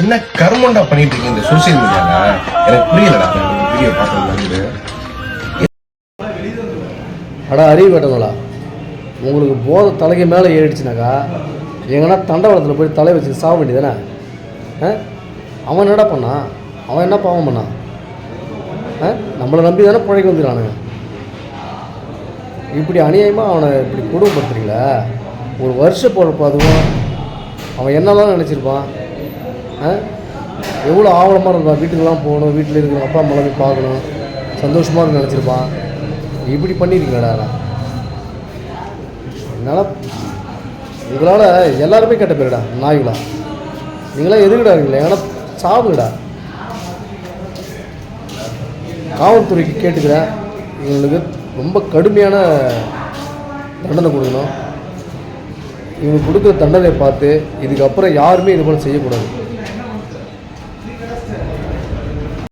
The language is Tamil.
என்ன கர்மண்டா பண்ணிட்டு இருக்கீங்க இந்த சோசியல் மீடியால எனக்கு புரியலடா. வீடியோ பார்த்ததுல அடா அறிவு கட்டங்களா உங்களுக்கு போதை தலைக்கு மேலே ஏறிடுச்சுனாக்கா எங்கன்னா தண்டவாளத்தில் போய் தலை வச்சு சாக வேண்டியதானே ஆ? அவன் என்னடா பண்ணான் அவன் என்ன பாவம் பண்ணான் ஆ? நம்மளை நம்பி தானே பிழைக்க வந்துடுறானுங்க இப்படி அநியாயமாக அவனை இப்படி குடும்பப்படுத்துறீங்களே ஒரு வருஷ பொழப்பு அதுவும் அவன் என்னெல்லாம் நினச்சிருப்பான்? எவ்வளோ ஆவலமாக இருப்பான் வீட்டுக்கெல்லாம் போகணும் வீட்டில் இருக்கிற அப்பா அம்மாவை போய் பார்க்கணும்? சந்தோஷமாக இருக்கு நினச்சிருப்பான் இப்படி பண்ணியிருக்கீங்கடா என்னால் உங்களால் எல்லாருமே கெட்ட பேருடா நாய்களா. நீங்களாம் எதுக்குடா இருக்கீங்களா ஏன்னா சாவுங்கடா. காவல்துறைக்கு கேட்டுக்கிறேன். இவங்களுக்கு ரொம்ப கடுமையான தண்டனை கொடுக்கணும். இவங்களுக்கு கொடுக்குற தண்டனை பார்த்து இதுக்கப்புறம் யாருமே இது போல் செய்யக்கூடாது. 네.